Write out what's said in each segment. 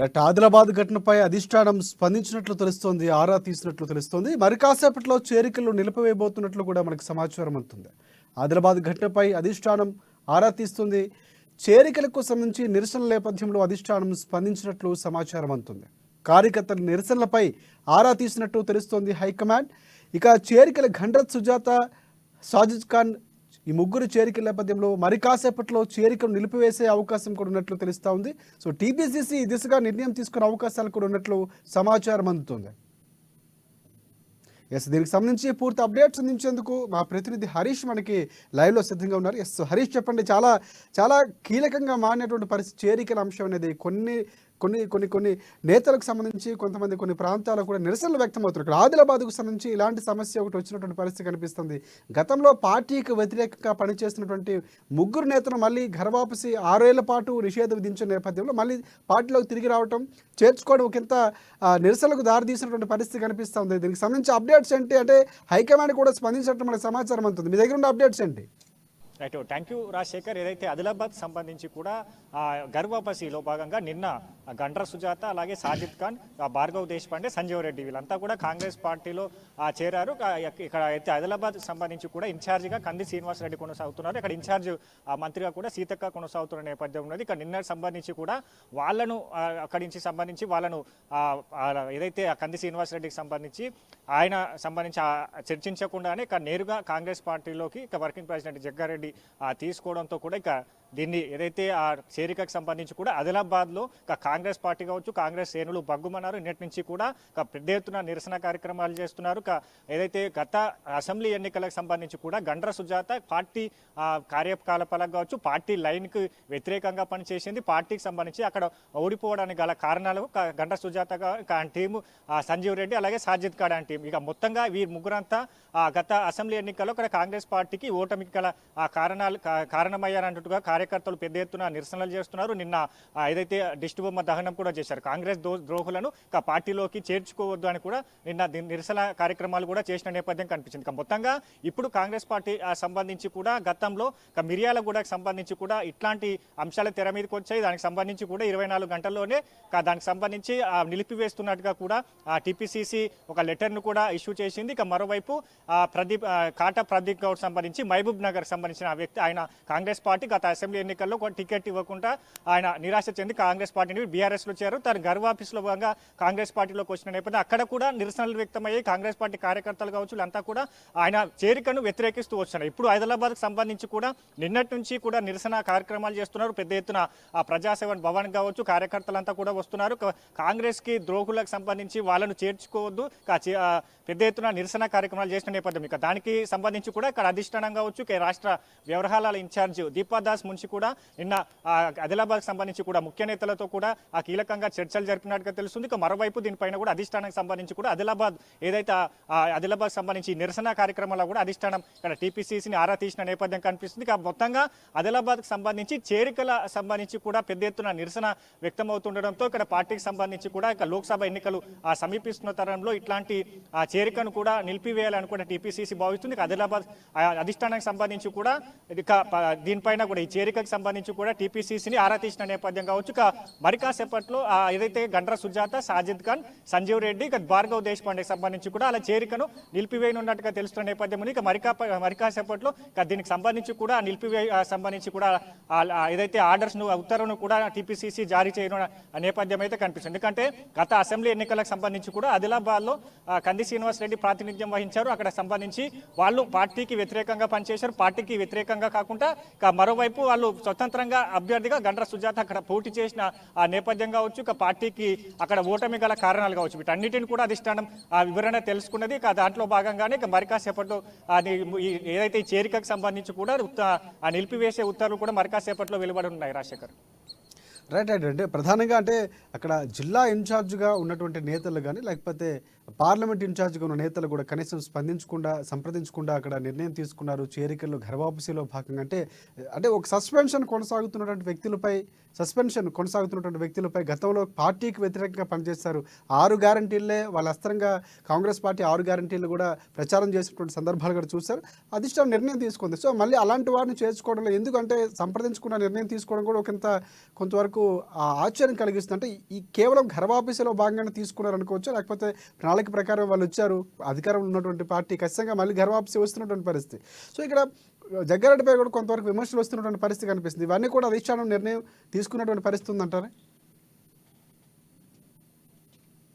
Right Adilabad ఘటనపై అధిష్టానం స్పందించినట్లు తెలుస్తోంది ఆరా తీసినట్లు తెలుస్తోంది. మరి కాసేపట్లో చేరికలు నిలిపివేయబోతున్నట్లు కూడా మనకు సమాచారం అందుతుంది. ఆదిలాబాద్ ఘటనపై అధిష్టానం ఆరా తీస్తుంది. చేరికలకు సంబంధించి నిరసన నేపథ్యంలో అధిష్టానం స్పందించినట్లు సమాచారం అందుతుంది. కార్యకర్తల నిరసనలపై ఆరా తీసినట్టు తెలుస్తోంది హైకమాండ్. ఇక చేరికల గండ్రత్ సుజాత సాజిద్ ఖాన్ ఈ ముగ్గురు చేరికల నేపథ్యంలో మరి కాసేపట్లో చేరికను నిలిపివేసే అవకాశం కూడా ఉన్నట్లు తెలుస్తూ ఉంది. సో టీపీసీసీ ఈ దిశగా నిర్ణయం తీసుకునే అవకాశాలు కూడా ఉన్నట్లు సమాచారం అందుతుంది. ఎస్ దీనికి సంబంధించి పూర్తి అప్డేట్స్ అందించేందుకు మా ప్రతినిధి హరీష్ మనకి లైవ్లో సిద్ధంగా ఉన్నారు. ఎస్ హరీష్ చెప్పండి చాలా చాలా కీలకంగా మారినటువంటి పరిస్థితి చేరికల అంశం అనేది కొన్ని కొన్ని కొన్ని కొన్ని నేతలకు సంబంధించి కొంతమంది కొన్ని ప్రాంతాలకు కూడా నిరసనలు వ్యక్తమవుతున్నారు. ఇక్కడ ఆదిలాబాద్కు సంబంధించి ఇలాంటి సమస్య ఒకటి వచ్చినటువంటి పరిస్థితి కనిపిస్తుంది. గతంలో పార్టీకి వ్యతిరేకంగా పనిచేస్తున్నటువంటి ముగ్గురు నేతలు మళ్ళీ ఘరవాపసి ఆరేళ్ళ పాటు నిషేధం విధించిన నేపథ్యంలో మళ్ళీ పార్టీలోకి తిరిగి రావటం చేర్చుకోవడం ఒకంత నిరసనలకు దారితీసినటువంటి పరిస్థితి కనిపిస్తుంది. దీనికి సంబంధించి అప్డేట్స్ ఏంటి అంటే హైకమాండ్ కూడా స్పందించినట్టు మనకు సమాచారం అందుతుంది. మీ దగ్గర ఉన్న అప్డేట్స్ ఏంటి? రైట్ థ్యాంక్ యూ రాజశేఖర్ ఏదైతే ఆదిలాబాద్ సంబంధించి కూడా గర్వాపసిలో భాగంగా నిన్న గండ్ర సుజాత అలాగే సాజిద్ ఖాన్ భార్గవ్ దేశపాండే సంజీవ్ రెడ్డి వీళ్ళంతా కూడా కాంగ్రెస్ పార్టీలో చేరారు. ఇక్కడ అయితే ఆదిలాబాద్ సంబంధించి కూడా ఇన్ఛార్జిగా కంది శ్రీనివాసరెడ్డి కొనసాగుతున్నారు. ఇక్కడ ఇన్ఛార్జ్ ఆ, మంత్రిగా కూడా సీతక్క కొనసాగుతున్న నేపథ్యం ఉన్నది ఇక్కడ నిన్న సంబంధించి కూడా వాళ్ళను అక్కడి నుంచి సంబంధించి వాళ్ళను ఏదైతే ఆ కంది శ్రీనివాసరెడ్డికి సంబంధించి ఆయన సంబంధించి చర్చించకుండానే ఇక్కడ నేరుగా కాంగ్రెస్ పార్టీలోకి ఇక వర్కింగ్ ప్రెసిడెంట్ జగ్గారెడ్డి తీసుకోవడంతో కూడా ఇక దీన్ని ఏదైతే ఆ చేరికకు సంబంధించి కూడా ఆదిలాబాద్లో ఒక కాంగ్రెస్ పార్టీ కావచ్చు కాంగ్రెస్ శ్రేణులు బగ్గుమన్నారు నిన్నటి నుంచి కూడా ఒక పెద్ద ఎత్తున నిరసన కార్యక్రమాలు చేస్తున్నారు. ఏదైతే గత అసెంబ్లీ ఎన్నికలకు సంబంధించి కూడా గండ్ర సుజాత పార్టీ ఆ, కార్యకలాపాలకు కావచ్చు పార్టీ లైన్కి వ్యతిరేకంగా పనిచేసింది. పార్టీకి సంబంధించి అక్కడ ఓడిపోవడానికి గల కారణాలు గండ్ర సుజాత గా- టీము ఆ, సంజీవ్ రెడ్డి అలాగే సాజిద్ ఖాన్ టీం ఇక మొత్తంగా వీరి ముగ్గురంతా ఆ, గత అసెంబ్లీ ఎన్నికల్లో ఇక్కడ కాంగ్రెస్ పార్టీకి ఓటమికి గల కారణాలు కారణమయ్యారంటుగా కారణమయ్యారన్నట్టుగా కార్యకర్తలు పెద్ద ఎత్తున నిరసనలు చేస్తున్నారు. నిన్న ఏదైతే దిష్టి బొమ్మ దహనం కూడా చేశారు కాంగ్రెస్ ద్రోహులను పార్టీలోకి చేర్చుకోవద్దు అని కూడా నిన్న నిరసన కార్యక్రమాలు కూడా చేసిన నేపథ్యం కనిపించింది. మొత్తంగా ఇప్పుడు కాంగ్రెస్ పార్టీ సంబంధించి కూడా గతంలో మిర్యాల మిర్యాలగూడకు సంబంధించి కూడా ఇట్లాంటి అంశాలు తెర మీదకి వచ్చాయి. దానికి సంబంధించి కూడా ఇరవై నాలుగు గంటల్లోనే దానికి సంబంధించి నిలిపివేస్తున్నట్టుగా కూడా టీపీసీసీ ఒక లెటర్ను కూడా ఇష్యూ చేసింది. ఇక మరోవైపు ఆ, ప్రదీప్ ఆ, కాటా ప్రదీప్ గౌడ్ సంబంధించి మహబూబ్ నగర్ సంబంధించిన వ్యక్తి ఆయన కాంగ్రెస్ పార్టీ గత అసెంబ్లీ ఎన్నికల్లో ఒక టికెట్ ఇవ్వకుండా ఆయన నిరాశ చెంది కాంగ్రెస్ పార్టీని బీఆర్ఎస్లో చేరారు. తన గర్వ ఆఫీస్లో భాగంగా కాంగ్రెస్ పార్టీలోకి వచ్చిన నేపథ్యం అక్కడ కూడా నిరసనలు వ్యక్తమయ్యాయి. కాంగ్రెస్ పార్టీ కార్యకర్తలు కావచ్చు వీళ్ళంతా కూడా ఆయన చేరికను వ్యతిరేకిస్తూ వస్తున్నారు ఇప్పుడు హైదరాబాద్కు సంబంధించి కూడా నిన్నటి నుంచి కూడా నిరసన కార్యక్రమాలు చేస్తున్నారు. పెద్ద ఎత్తున ఆ ప్రజాసేవన్ భవన్ కావచ్చు కార్యకర్తలంతా కూడా వస్తున్నారు. కాంగ్రెస్కి ద్రోహులకు సంబంధించి వాళ్ళను చేర్చుకోవద్దు. చే- పెద్ద ఎత్తున నిరసన కార్యక్రమాలు చేసిన నేపథ్యం ఇక దానికి సంబంధించి కూడా ఇక్కడ అధిష్టానం కావచ్చు రాష్ట్ర వ్యవహారాల ఇన్ఛార్జ్ దీపాదాస్ మున్షి కూడా నిన్న ఆదిలాబాద్ సంబంధించి కూడా ముఖ్య నేతలతో కూడా ఆ కీలకంగా చర్చలు జరిపినట్టుగా తెలుస్తుంది. ఇక మరోవైపు దీనిపైన కూడా అధిష్టానానికి సంబంధించి కూడా ఆదిలాబాద్ ఏదైతే ఆదిలాబాద్ సంబంధించి నిరసన కార్యక్రమాల కూడా అధిష్టానం ఇక్కడ టీపీసీసీని ఆరా తీసిన నేపథ్యం కనిపిస్తుంది. ఇక మొత్తంగా ఆదిలాబాద్కి సంబంధించి చేరికల సంబంధించి కూడా పెద్ద ఎత్తున నిరసన వ్యక్తమవుతుండడంతో ఇక్కడ పార్టీకి సంబంధించి కూడా ఇక లోక్సభ ఎన్నికలు ఆ, సమీపిస్తున్న తరంలో ఇట్లాంటి ఆ, చేరికను కూడా నిలిపివేయాలని కూడా టీపీసీసీ భావిస్తుంది. ఇక ఆదిలాబాద్ అధిష్టానానికి సంబంధించి కూడా ఇక దీనిపైన కూడా ఈ చేరికకు సంబంధించి కూడా టీపీసీసీని ఆరా తీసిన నేపథ్యం కావచ్చు. ఇక మరి కాసేపట్లో ఏదైతే గండ్ర సుజాత సాజిద్ ఖాన్ సంజీవ్ రెడ్డి ఇక భార్గవ్ దేశపాండేకి సంబంధించి కూడా అలా చేరికను నిలిపివేయనున్నట్టుగా తెలుస్తున్న నేపథ్యం ఉంది ఇక మరికా మరికా సేపట్లో ఇక దీనికి సంబంధించి కూడా నిలిపివే సంబంధించి కూడా ఏదైతే ఆర్డర్స్ను ఉత్తర్వును కూడా టీపీసీసీ జారీ చేయడం నేపథ్యం అయితే కనిపిస్తుంది. ఎందుకంటే గత అసెంబ్లీ ఎన్నికలకు సంబంధించి కూడా ఆదిలాబాద్లో కంది శ్రీనివాస్ రెడ్డి ప్రాతినిధ్యం వహించారు. అక్కడ సంబంధించి వాళ్ళు పార్టీకి వ్యతిరేకంగా పనిచేశారు. పార్టీకి వ్యతిరేకంగా కాకుండా ఇక మరోవైపు వాళ్ళు స్వతంత్రంగా అభ్యర్థిగా గండ్ర సుజాత అక్కడ పోటీ చేసిన ఆ నేపథ్యం కావచ్చు ఇక పార్టీకి అక్కడ ఓటమి గల కారణాలు కావచ్చు. వీటన్నిటిని కూడా అధిష్టానం ఆ వివరణ తెలుసుకున్నది. ఇక దాంట్లో భాగంగానే ఇక మరి కాసేపట్లో అది ఏదైతే చేరికకు సంబంధించి కూడా ఆ నిలిపివేసే ఉత్తర్వులు కూడా మరి కాసేపట్లో వెలువడి ఉన్నాయి రాజశేఖర్. Right right. అంటే ప్రధానంగా అంటే అక్కడ జిల్లా ఇన్ఛార్జ్గా ఉన్నటువంటి నేతలు కానీ లేకపోతే పార్లమెంట్ ఇన్ఛార్జ్గా ఉన్న నేతలు కూడా కనీసం స్పందించకుండా సంప్రదించకుండా అక్కడ నిర్ణయం తీసుకున్నారు. చేరికలు గర్భాపసిలో భాగంగా అంటే అంటే ఒక సస్పెన్షన్ కొనసాగుతున్నటువంటి వ్యక్తులపై సస్పెన్షన్ కొనసాగుతున్నటువంటి వ్యక్తులపై గతంలో పార్టీకి వ్యతిరేకంగా పనిచేస్తారు ఆరు గ్యారంటీలే వాళ్ళ అస్త్రంగా కాంగ్రెస్ పార్టీ ఆరు గ్యారంటీలు కూడా ప్రచారం చేసినటువంటి సందర్భాలు కూడా చూశారు. అధిష్టానం నిర్ణయం తీసుకుంది. సో మళ్ళీ అలాంటి వారిని చేర్చుకోవడంలో ఎందుకంటే సంప్రదించుకున్న నిర్ణయం తీసుకోవడం కూడా ఒకంత కొంతవరకు ఆ ఆశ్చర్యం కలిగిస్తుంది. అంటే ఈ కేవలం గర్భాఫీసులో భాగంగానే తీసుకున్నారు అనుకోవచ్చు లేకపోతే ప్రణాళిక ప్రకారం వాళ్ళు వచ్చారు అధికారంలో ఉన్నటువంటి పార్టీ ఖచ్చితంగా మళ్ళీ గర్భాఫీసు వస్తున్నటువంటి పరిస్థితి. సో ఇక్కడ జగ్గారెడ్డిపై కూడా కొంతవరకు విమర్శలు వస్తున్నటువంటి పరిస్థితి కనిపిస్తుంది. ఇవన్నీ కూడా అధిష్టానం నిర్ణయం తీసుకున్నటువంటి పరిస్థితి ఉందంటారా?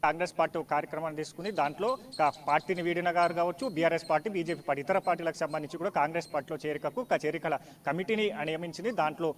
కాంగ్రెస్ పార్టీ ఒక కార్యక్రమాన్ని తీసుకుని దాంట్లో పార్టీని వీడిన గారు కావచ్చు బీఆర్ఎస్ పార్టీ బీజేపీ పార్టీ ఇతర పార్టీలకు సంబంధించి కూడా కాంగ్రెస్ పార్టీలో చేరికకు చేరికల కమిటీని నియమించింది. దాంట్లో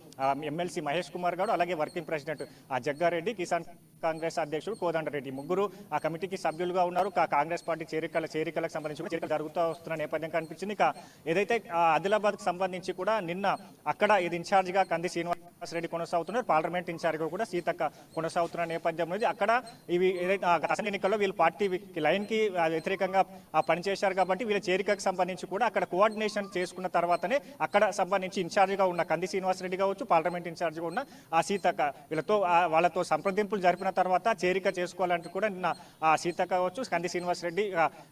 ఎమ్మెల్సీ మహేష్ కుమార్ గారు అలాగే వర్కింగ్ ప్రెసిడెంట్ ఆ జగ్గారెడ్డి కిసాన్ కాంగ్రెస్ అధ్యక్షుడు కోదండరెడ్డి ముగ్గురు ఆ కమిటీకి సభ్యులుగా ఉన్నారు. కా- కాంగ్రెస్ పార్టీ చేరికల చేరికలకు సంబంధించి కూడా చేరికలు జరుగుతూ వస్తున్న నేపథ్యం కనిపించింది. ఇక ఏదైతే ఆదిలాబాద్ ఆదిలాబాద్కు సంబంధించి కూడా నిన్న అక్కడ ఇది ఇన్ఛార్జిగా కంది శ్రీనివాస్ రెడ్డి కొనసాగుతున్నారు. పార్లమెంట్ ఇన్ఛార్జ్గా కూడా సీతక్క కొనసాగుతున్న నేపథ్యం ఉంది. అక్కడ ఇవి ఏదైతే అసెంబ్లీ ఎన్నికల్లో వీళ్ళు పార్టీ లైన్కి వ్యతిరేకంగా పనిచేశారు కాబట్టి వీళ్ళ చేరికకు సంబంధించి కూడా అక్కడ కోఆర్డినేషన్ చేసుకున్న తర్వాతనే అక్కడ సంబంధించి ఇన్ఛార్జ్గా ఉన్న కంది శ్రీనివాస్ రెడ్డి కావచ్చు పార్లమెంట్ ఇన్ఛార్జ్గా ఉన్న ఆ సీతక్క వీళ్ళతో వాళ్ళతో సంప్రదింపులు జరిపిన తర్వాత చేరిక చేసుకోవాలంటే కూడా నిన్న ఆ సీతక్క కావచ్చు కంది శ్రీనివాస్ రెడ్డి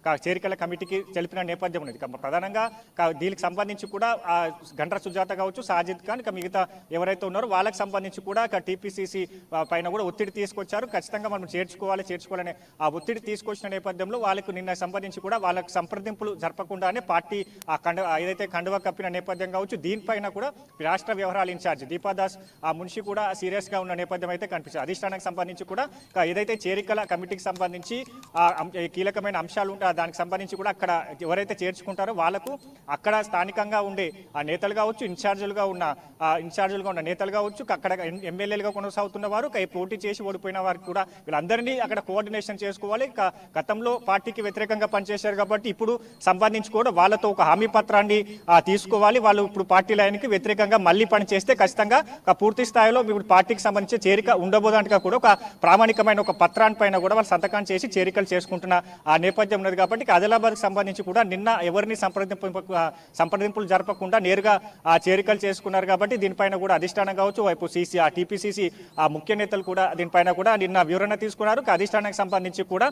కా- చేరికల కమిటీకి తెలిపిన నేపథ్యం ఉన్నది. ప్రధానంగా దీనికి సంబంధించి కూడా గండ్ర సుజాత కావచ్చు సాజిద్ ఖాన్ ఇక మిగతా ఎవరైతే ఉన్నారో వాళ్ళకి సంబంధించి కూడా టీపీసీసీ పైన కూడా ఒత్తిడి తీసుకొచ్చారు. ఖచ్చితంగా మనం చేర్చుకోవాలి చేర్చుకోవాలనే ఆ ఒత్తిడి తీసుకొచ్చిన నేపథ్యంలో వాళ్ళకు నిన్న సంబంధించి కూడా వాళ్ళకు సంప్రదింపులు జరపకుండానే పార్టీ ఆ కండ ఏదైతే కండువా కప్పిన నేపథ్యం కావచ్చు దీనిపైన కూడా రాష్ట్ర వ్యవహారాల ఇన్ఛార్జ్ దీపాదాస్ ఆ మున్షి కూడా సీరియస్గా ఉన్న నేపథ్యం అయితే కనిపిస్తుంది. అధిష్టానానికి సంబంధించి కూడా ఏదైతే చేరికల కమిటీకి సంబంధించి ఆ కీలకమైన అంశాలు ఉంటాయి దానికి సంబంధించి కూడా అక్కడ ఎవరైతే చేర్చుకుంటారో వాళ్ళకు అక్కడ స్థానికంగా ఉండే ఆ నేతలు కావచ్చు ఇన్ఛార్జీలుగా ఉన్న ఇన్ఛార్జీలుగా ఉన్న నేతలు కావచ్చు అక్కడ ఎమ్మెల్యేలుగా కొనసాగుతున్న వారు పోటీ చేసి ఓడిపోయిన వారికి కూడా వీళ్ళందరినీ అక్కడ కోఆర్డినేషన్ చేసుకోవాలి. గతంలో పార్టీకి వ్యతిరేకంగా పనిచేశారు కాబట్టి ఇప్పుడు సంబంధించి కూడా వాళ్ళతో ఒక హామీ పత్రాన్ని తీసుకోవాలి. వాళ్ళు ఇప్పుడు పార్టీ లైన్కి వ్యతిరేకంగా మళ్ళీ పని చేస్తే ఖచ్చితంగా ఒక పూర్తి స్థాయిలో ఇప్పుడు పార్టీకి సంబంధించి చేరిక ఉండబోదాంటిగా కూడా ఒక ప్రామాణికమైన ఒక పత్రాన్ని పైన కూడా వాళ్ళు సంతకం చేసి చేరికలు చేసుకుంటున్న ఆ నేపథ్యం ఉన్నది కాబట్టి ఆదిలాబాద్కి సంబంధించి కూడా నిన్న ఎవరిని సంప్రదింపు సంప్రదింపులు జరపకుండా నేరుగా ఆ చేరికలు చేసుకున్నారు కాబట్టి దీనిపైన కూడా అధిష్టానం కావచ్చు వైపు సీసీ ఆ టీపీసీసీ ఆ ముఖ్య నేతలు కూడా దీనిపైన కూడా నిన్న వివరణ తీసుకున్నారు. అధిష్టానానికి సంబంధించి కూడా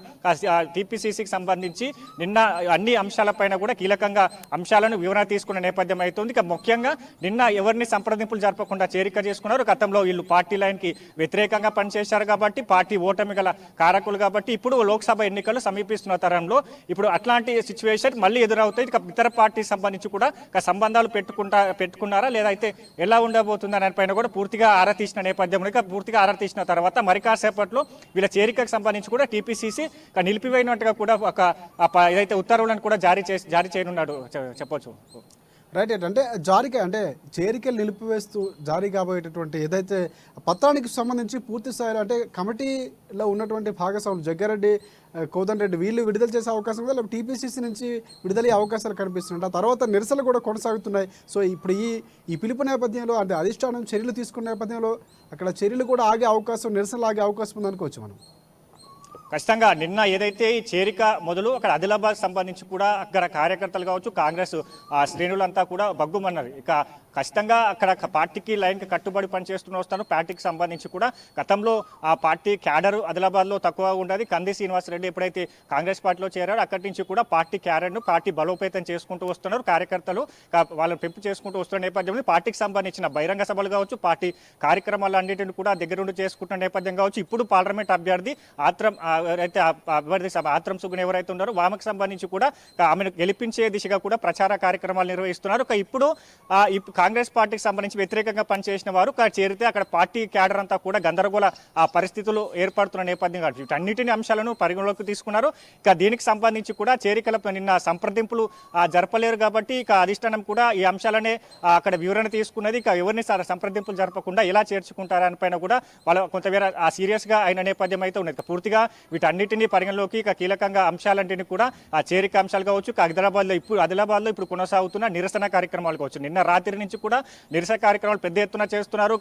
టీపీసీసీకి సంబంధించి నిన్న అన్ని అంశాలపైన కూడా కీలకంగా అంశాలను వివరణ తీసుకున్న నేపథ్యం అవుతుంది ఇక ముఖ్యంగా నిన్న ఎవరిని సంప్రదింపులు జరపకుండా చేరిక చేసుకున్నారు. గతంలో వీళ్ళు పార్టీ లైన్కి వ్యతిరేకంగా పనిచేశారు కాబట్టి పార్టీ ఓటమి గల కారకులు కాబట్టి ఇప్పుడు లోక్సభ ఎన్నికలు సమీపిస్తున్న తరంలో ఇప్పుడు అట్లాంటి సిచ్యువేషన్ మళ్ళీ ఎదురవుతాయి. ఇక ఇతర పార్టీ సంబంధించి కూడా సంబంధాలు పెట్టుకుంటా పెట్టుకున్నారా? లేదా అయితే ఎలా ఉండబోతుందా? దానిపైన ఆయన కూడా పూర్తిగా ఆరా తీసిన నేపథ్యంలో ఇక పూర్తిగా ఆరా తీసిన తర్వాత మరి కాసేపట్లో వీళ్ళ చేరికకు సంబంధించి కూడా టీపీసీసీ నిలిపివేయినట్టుగా కూడా ఒక ఏదైతే ఉత్తర్వులను కూడా జారీ చేసి జారీ చేయనున్నాడు చెప్పొచ్చు. రైట్ రైట్ అంటే అంటే చేరికలు నిలిపివేస్తూ జారీ కాబోయేటటువంటి ఏదైతే పత్రానికి సంబంధించి పూర్తి స్థాయిలో అంటే కమిటీలో ఉన్నటువంటి భాగస్వాములు జగ్గారెడ్డి ఆ, వీళ్ళు విడుదల చేసే అవకాశం ఉందా? లేకపోతే టీపీసీసీ నుంచి విడుదలయ్యే అవకాశాలు కనిపిస్తున్నాయి? ఆ తర్వాత నిరసనలు కూడా కొనసాగుతున్నాయి. సో ఇప్పుడు ఈ ఈ పిలుపు నేపథ్యంలో అంటే అధిష్టానం చర్యలు తీసుకున్న నేపథ్యంలో అక్కడ చర్యలు కూడా ఆగే అవకాశం నిరసనలు ఆగే అవకాశం ఉందనుకోవచ్చు మనం. ఖచ్చితంగా నిన్న ఏదైతే ఈ చేరిక మొదలు అక్కడ ఆదిలాబాద్ సంబంధించి కూడా అక్కడ కార్యకర్తలు కావచ్చు కాంగ్రెస్ ఆ, శ్రేణులంతా కూడా బగ్గుమన్నారు. ఇక ఖచ్చితంగా అక్కడ పార్టీకి లైన్కి కట్టుబడి పనిచేస్తున్న వస్తాను. పార్టీకి సంబంధించి కూడా గతంలో ఆ పార్టీ క్యాడర్ ఆదిలాబాద్లో తక్కువ ఉండేది. కంది శ్రీనివాసరెడ్డి ఎప్పుడైతే కాంగ్రెస్ పార్టీలో చేరారో అక్కడి నుంచి కూడా పార్టీ క్యాడర్ను పార్టీ బలోపేతం చేసుకుంటూ వస్తున్నారు. కార్యకర్తలు వాళ్ళని పెంపు చేసుకుంటూ వస్తున్న నేపథ్యంలో పార్టీకి సంబంధించిన బహిరంగ సభలు కావచ్చు పార్టీ కార్యక్రమాలు అన్నింటిని కూడా దగ్గరుండి చేసుకుంటున్న నేపథ్యం కావచ్చు. ఇప్పుడు పార్లమెంట్ అభ్యర్థి ఆత్రం ఎవరైతే అభ్యర్థి ఆత్రం సుగుని ఎవరైతే ఉన్నారో వామకు సంబంధించి కూడా ఆమెను గెలిపించే దిశగా కూడా ప్రచార కార్యక్రమాలు నిర్వహిస్తున్నారు. ఇక ఇప్పుడు ఇప్- కాంగ్రెస్ పార్టీకి సంబంధించి వ్యతిరేకంగా పనిచేసిన వారు కా- చేరితే అక్కడ పార్టీ క్యాడర్ అంతా కూడా గందరగోళ ఆ పరిస్థితులు ఏర్పడుతున్న నేపథ్యం కాబట్టి వీటన్నిటిని అంశాలను పరిగణలోకి తీసుకున్నారు. ఇక దీనికి సంబంధించి కూడా చేరికల నిన్న సంప్రదింపులు జరపలేరు కాబట్టి ఇక అధిష్టానం కూడా ఈ అంశాలనే అక్కడ వివరణ తీసుకున్నది. ఇక ఎవరిని సంప్రదింపులు జరపకుండా ఎలా చేర్చుకుంటారని పైన కూడా వాళ్ళ కొంతమేర ఆ అయిన నేపథ్యం అయితే ఉన్నది. పూర్తిగా వీటన్నిటిని పరిగణలోకి ఇక కీలకంగా అంశాలన్నింటినీ కూడా ఆ చేరిక అంశాలు కావచ్చు ఇక హైదరాబాద్ ఇప్పుడు ఆదిలాబాద్లో ఇప్పుడు కొనసాగుతున్న నిరసన కార్యక్రమాలు కావచ్చు. నిన్న రాత్రి నుంచి సంబంధించి కూడా నిరసన కార్యక్రమాలు పెద్ద ఎత్తున చేస్తున్నారు.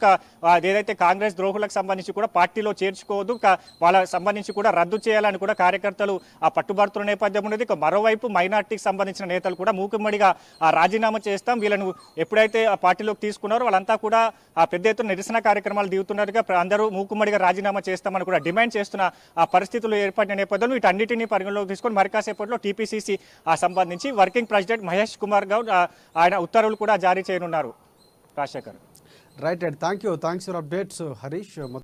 ఏదైతే కాంగ్రెస్ ద్రోహులకు సంబంధించి కూడా పార్టీలో చేర్చుకోవద్దు. వాళ్ళకి వాళ్ళ సంబంధించి కూడా రద్దు చేయాలని కూడా కార్యకర్తలు ఆ పట్టుబడుతున్న నేపథ్యం ఉన్నది. ఇక మరోవైపు మైనార్టీకి సంబంధించిన నేతలు కూడా మూకుమ్మడిగా రాజీనామా చేస్తాం. వీళ్ళను ఎప్పుడైతే ఆ పార్టీలోకి తీసుకున్నారో వాళ్ళంతా కూడా ఆ పెద్ద ఎత్తున నిరసన కార్యక్రమాలు దిగుతున్నారుగా అందరూ మూకుమ్మడిగా రాజీనామా చేస్తామని కూడా డిమాండ్ చేస్తున్న ఆ పరిస్థితులు ఏర్పడిన నేపథ్యంలో వీటన్నిటిని పరిగణలోకి తీసుకొని మరికాసేపట్లో టీపీసీసీ ఆ సంబంధించి వర్కింగ్ ప్రెసిడెంట్ మహేష్ కుమార్ గౌడ్ ఆయన ఉత్తర్వులు కూడా జారీ చేయనున్నారు. Rajasekhar right right thank you thanks for updates Harish